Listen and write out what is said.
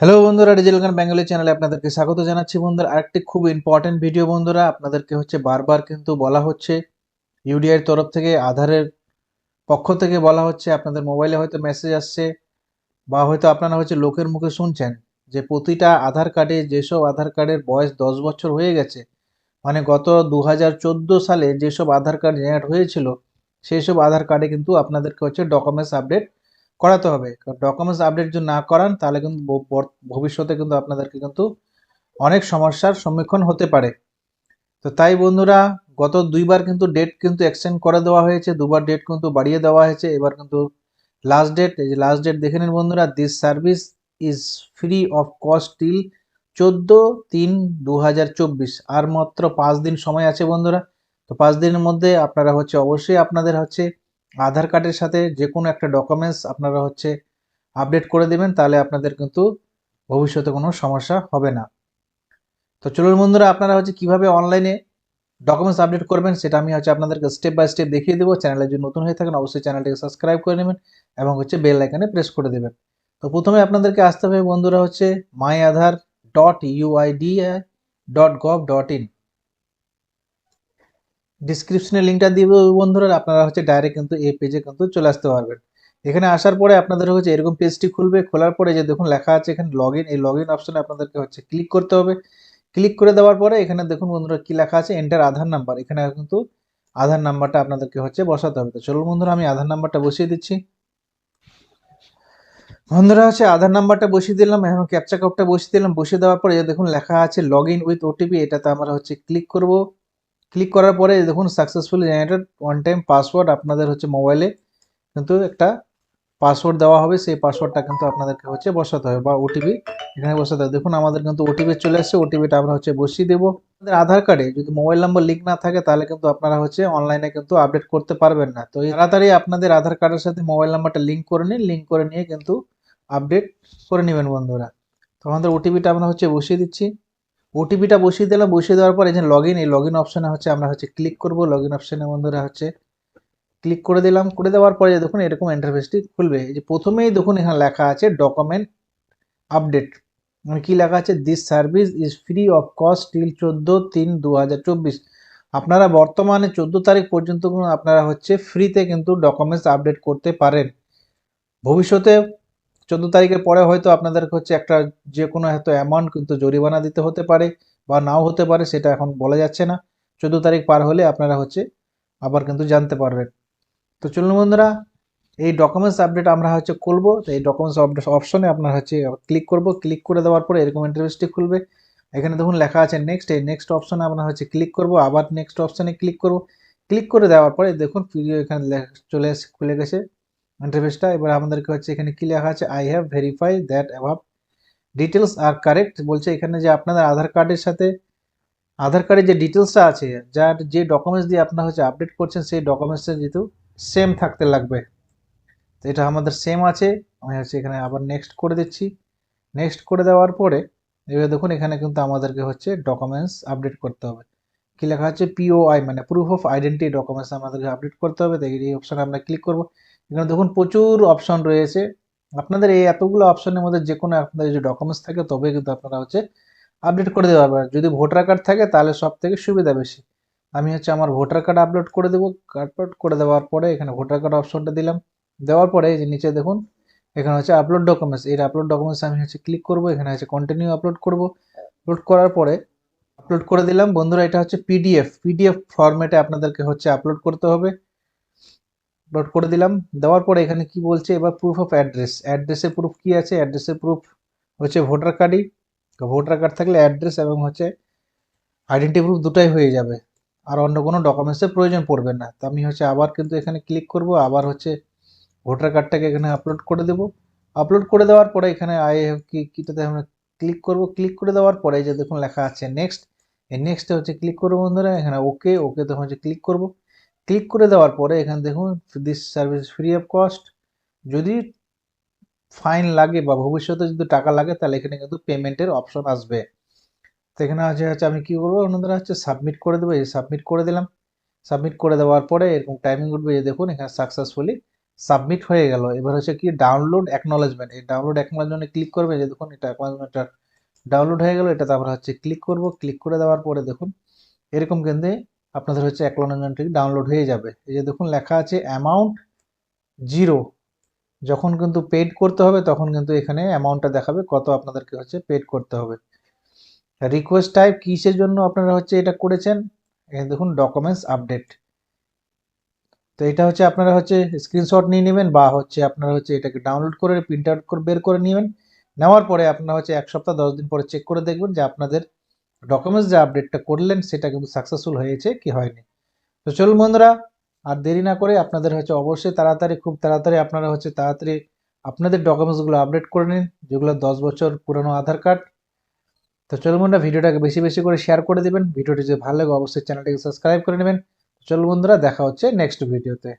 Hello বন্ধুরা digital গান Bengali চ্যানেলে আপনাদেরকে স্বাগত জানাচ্ছি বন্ধুরা। আরেকটি খুব ইম্পর্টেন্ট ভিডিও বন্ধুরা, আপনাদেরকে হচ্ছে বারবার কিন্তু বলা হচ্ছে ইউডিআইয়ের তরফ থেকে, আধারের পক্ষ থেকে বলা হচ্ছে, আপনাদের মোবাইলে হয়তো মেসেজ আসছে, বা হয়তো আপনারা হচ্ছে লোকের মুখে শুনছেন যে প্রতিটা আধার কার্ডে যেসব আধার কার্ডের বয়স দশ বছর হয়ে গেছে মানে গত দু হাজার চোদ্দ সালে যেসব আধার কার্ড জেনারেট হয়েছিল সেই সব আধার কার্ডে কিন্তু আপনাদেরকে হচ্ছে ডকুমেন্টস আপডেট করাতে হবে। ডকুমেন্টস আপডেট যদি না করান, তাহলে কিন্তু ভবিষ্যতে কিন্তু আপনাদেরকে কিন্তু অনেক সমস্যার সম্মুখীন হতে পারে। তো তাই বন্ধুরা, গত দুইবার কিন্তু ডেট কিন্তু এক্সটেন্ড করে দেওয়া হয়েছে, দুবার ডেট কিন্তু বাড়িয়ে দেওয়া হয়েছে। এবার কিন্তু লাস্ট ডেট এই যে লাস্ট ডেট দেখে নিন বন্ধুরা this service is free of cost till চোদ্দ তিন দু আর মাত্র পাঁচ দিন সময় আছে বন্ধুরা। তো পাঁচ দিনের মধ্যে আপনারা হচ্ছে অবশ্যই আপনাদের হচ্ছে আধার কার্ডের সাথে যে কোনো একটা ডকুমেন্টস আপনারা হচ্ছে আপডেট করে দেবেন, তাহলে আপনাদের কিন্তু ভবিষ্যতে কোনো সমস্যা হবে না। তো চলুন বন্ধুরা, আপনারা হচ্ছে কীভাবে অনলাইনে ডকুমেন্টস আপডেট করবেন, সেটা আমি হচ্ছে আপনাদেরকে স্টেপ বাই স্টেপ দেখিয়ে দেবো। চ্যানেলে যদি নতুন হয়ে থাকেন, অবশ্যই চ্যানেলটিকে সাবস্ক্রাইব করে নেবেন এবং হচ্ছে বেল আইকনে প্রেস করে দেবেন। তো প্রথমে আপনাদেরকে আসতে হবে বন্ধুরা হচ্ছে my Aadhaar dot UIDAI dot gov dot in ডিসক্রিপশনে লিঙ্কটা দেবো বন্ধুরা, আপনারা হচ্ছে ডাইরেক্ট কিন্তু এই পেজে কিন্তু চলে আসতে পারবেন। এখানে আসার পরে আপনাদের হচ্ছে এরকম পেজটি খুলবে, খোলার পরে যে দেখুন লেখা আছে এখানে লগ এই লগ ইন অপশনে আপনাদেরকে হচ্ছে ক্লিক করতে হবে। ক্লিক করে দেওয়ার পরে এখানে দেখুন বন্ধুরা কি লেখা আছে এন্টার আধার নাম্বার এখানে কিন্তু আধার নাম্বারটা আপনাদেরকে হচ্ছে বসাতে হবে। তো চলুন বন্ধুরা, আমি আধার নাম্বারটা বসিয়ে দিচ্ছি। বন্ধুরা, হচ্ছে আধার নাম্বারটা বসিয়ে দিলাম, এখন ক্যাপচা কোডটা বসিয়ে দিলাম। বসিয়ে দেওয়ার পরে দেখুন লেখা আছে লগ ইন উইথ ওটিপি এটাতে আমরা হচ্ছে ক্লিক করব। ক্লিক করার পরে দেখুন successfully generated one time password আপনাদের হচ্ছে মোবাইলে কিন্তু একটা পাসওয়ার্ড দেওয়া হবে, সেই পাসওয়ার্ডটা কিন্তু আপনাদেরকে হচ্ছে বসাতে হবে বা ওটিপি এখানে বসাতে হবে। দেখুন আমাদের কিন্তু ওটিপি চলে আসছে ওটিপিটা আমরা হচ্ছে বসিয়ে দেবো। আমাদের আধার কার্ডে যদি মোবাইল নাম্বার লিঙ্ক না থাকে তাহলে কিন্তু আপনারা হচ্ছে অনলাইনে কিন্তু আপডেট করতে পারবেন না। তো তাড়াতাড়ি আপনাদের আধার কার্ডের সাথে মোবাইল নাম্বারটা লিঙ্ক করে নিন লিঙ্ক করে নিয়ে কিন্তু আপডেট করে নেবেন বন্ধুরা। তো আমাদের ওটিপিটা আমরা হচ্ছে বসিয়ে দিচ্ছি। ওটিপিটা বসিয়ে দিলাম, বসিয়ে দেওয়ার পর এই যে লগ ইন এই লগ ইন অপশানে হচ্ছে আমরা হচ্ছে ক্লিক করব। লগ ইন অপশানে বন্ধুরা হচ্ছে ক্লিক করে দিলাম। করে দেওয়ার পরে দেখুন এরকম ইন্টারফেসটি খুলবে। যে প্রথমেই দেখুন এখানে লেখা আছে ডকুমেন্ট আপডেট মানে কী লেখা আছে? This service is free of cost till চোদ্দ তিন দু আপনারা বর্তমানে চোদ্দ তারিখ পর্যন্ত আপনারা হচ্ছে ফ্রিতে কিন্তু ডকুমেন্টস আপডেট করতে পারেন। ভবিষ্যতে চোদ্দ তারিখের পরে হয়তো আপনাদের হচ্ছে একটা যে কোনো হয়তো অ্যামাউন্ট কিন্তু জরিমানা দিতে হতে পারে বা নাও হতে পারে, সেটা এখন বলা যাচ্ছে না। চোদ্দ তারিখ পার হলে আপনারা হচ্ছে আবার কিন্তু জানতে পারবেন। তো চলুন বন্ধুরা, এই ডকুমেন্টস আপডেট আমরা হচ্ছে করব তো এই ডকুমেন্টস আপডেট অপশনে আপনার হচ্ছে ক্লিক করব। ক্লিক করে দেওয়ার পরে এরকম ইন্টারভেসটি খুলবে। এখানে দেখুন লেখা আছে নেক্সট এই নেক্সট অপশনে আমরা হচ্ছে ক্লিক করব। আবার নেক্সট অপশনে ক্লিক করব। ক্লিক করে দেওয়ার পরে দেখুন ভিডিও এখানে চলে এসে, খুলে গেছে। ইন্টারফেসটা এবার আমাদেরকে হচ্ছে এখানে কি লেখা আছে? I have verify that above details are correct বলছে এখানে যে আপনাদের আধার কার্ডের সাথে, আধার কার্ডের যে ডিটেলসটা আছে, যার যে ডকুমেন্টস দিয়ে আপনার হচ্ছে আপডেট করছেন, সেই ডকুমেন্টসটা যেহেতু সেম থাকতে লাগবে। তো এটা আমাদের সেম আছে। আমি হচ্ছে এখানে আবার নেক্সট করে দিচ্ছি। নেক্সট করে দেওয়ার পরে, এবার দেখুন এখানে কিন্তু আমাদেরকে হচ্ছে ডকুমেন্টস আপডেট করতে হবে। কি লেখা আছে? পিওআই মানে প্রুফ অফ আইডেন্টি ডকুমেন্টস আমাদেরকে আপডেট করতে হবে। তো এই অপশানে আমরা ক্লিক করব। এখানে দেখুন প্রচুর অপশন রয়েছে। আপনাদের এই এতগুলো অপশনের মধ্যে যে কোনো আপনাদের যদি ডকুমেন্টস থাকে তবে কিন্তু আপনারা হচ্ছে আপডেট করে দেওয়া পারবেন। যদি ভোটার কার্ড থাকে, তাহলে সব থেকে সুবিধা বেশি। আমি হচ্ছে আমার ভোটার কার্ড আপলোড করে দেবো। আপলোড করে দেওয়ার পরে এখানে ভোটার কার্ড অপশনটা দিলাম। দেওয়ার পরে এই যে নিচে দেখুন, এখানে হচ্ছে আপলোড ডকুমেন্টস এই আপলোড ডকুমেন্টস আমি হচ্ছে ক্লিক করব, এখানে হচ্ছে কন্টিনিউ আপলোড করব। আপলোড করার পরে আপলোড করে দিলাম। বন্ধুরা, এটা হচ্ছে পিডিএফ পিডিএফ ফরম্যাটে আপনাদেরকে হচ্ছে আপলোড করতে হবে। আপলোড করে দিলাম। দেওয়ার পরে এখানে কি বলছে? এবার প্রুফ অফ অ্যাড্রেস অ্যাড্রেসের প্রুফ কি আছে? অ্যাড্রেসের প্রুফ হচ্ছে ভোটার কার্ডই ভোটার কার্ড থাকলে অ্যাড্রেস এবং হচ্ছে আইডেন্টি প্রুফ দুটাই হয়ে যাবে। আর অন্য কোনো ডকুমেন্টসের প্রয়োজন পড়বে না। তো আমি হচ্ছে আবার কিন্তু এখানে ক্লিক করব। আবার হচ্ছে ভোটার কার্ডটাকে এখানে আপলোড করে দেব। আপলোড করে দেওয়ার পরে এখানে আই কি, কিটাতে আমরা ক্লিক করব? ক্লিক করে দেওয়ার পরে যে দেখুন লেখা আছে নেক্সট এই নেক্সটে হচ্ছে ক্লিক করব বন্ধুরা। এখানে ওকে ওকে তখন হচ্ছে ক্লিক করব। ক্লিক করে দেওয়ার পরে এখানে দেখুন this service free of cost যদি ফাইন লাগে বা ভবিষ্যতে যদি টাকা লাগে, তাহলে এখানে কিন্তু পেমেন্টের অপশন আসবে। তো এখানে আছে হচ্ছে আমি কি করব? বন্ধুরা হচ্ছে সাবমিট করে দেবো। এই সাবমিট করে দিলাম। সাবমিট করে দেওয়ার পরে এরকম টাইমিং উঠবে যে দেখুন, এখানে সাকসেসফুলি সাবমিট হয়ে গেল। এবার হচ্ছে কি ডাউনলোড অ্যাকনোলেজমেন্ট এই ডাউনলোড অ্যাকনোলেজমেন্টে ক্লিক করবে যে দেখুন, এটা অ্যাকনোলেজমেন্টটা ডাউনলোড হয়ে গেল। এটাতে আমরা হচ্ছে ক্লিক করব। ক্লিক করে দেওয়ার পরে দেখুন, এরকম কিন্তু আপনাদের হচ্ছে অ্যাকনোলেজমেন্টটি ডাউনলোড হয়ে যাবে। এই যে দেখুন, লেখা আছে অ্যামাউন্ট জিরো যখন কিন্তু পেড করতে হবে, তখন কিন্তু এখানে অ্যামাউন্টটা দেখাবে কত আপনাদেরকে হচ্ছে পেড করতে হবে। রিকোয়েস্ট টাইপ কিসের জন্য আপনারা হচ্ছে এটা করেছেন? এখানে দেখুন ডকুমেন্টস আপডেট তো এটা হচ্ছে আপনারা হচ্ছে স্ক্রিনশট নিয়ে নেবেন বা হচ্ছে আপনারা হচ্ছে এটাকে ডাউনলোড করে প্রিন্ট আউট করে, বের করে নেবেন। নেওয়ার পরে আপনারা হচ্ছে এক সপ্তাহ, দশ দিন পরে চেক করে দেখবেন যে আপনাদের ডকুমেন্টস যে আপডেটটা করলেন, সেটা কিন্তু সাকসেসফুল হয়েছে কি হয়নি? তো চলুন বন্ধুরা, আর দেরি না করে আপনাদের হচ্ছে অবশ্যই তাড়াতাড়ি, খুব তাড়াতাড়ি আপনারা হচ্ছে তাড়াতাড়ি আপনাদের ডকুমেন্টসগুলো আপডেট করে নিন, যেগুলো দশ বছর পুরানো আধার কার্ড তো চলুন বন্ধুরা, ভিডিওটাকে বেশি বেশি করে শেয়ার করে দেবেন। ভিডিওটি যদি ভালো লাগে, অবশ্যই চ্যানেলটিকে সাবস্ক্রাইব করে নেবেন। চলুন বন্ধুরা, দেখা হচ্ছে নেক্সট ভিডিওতে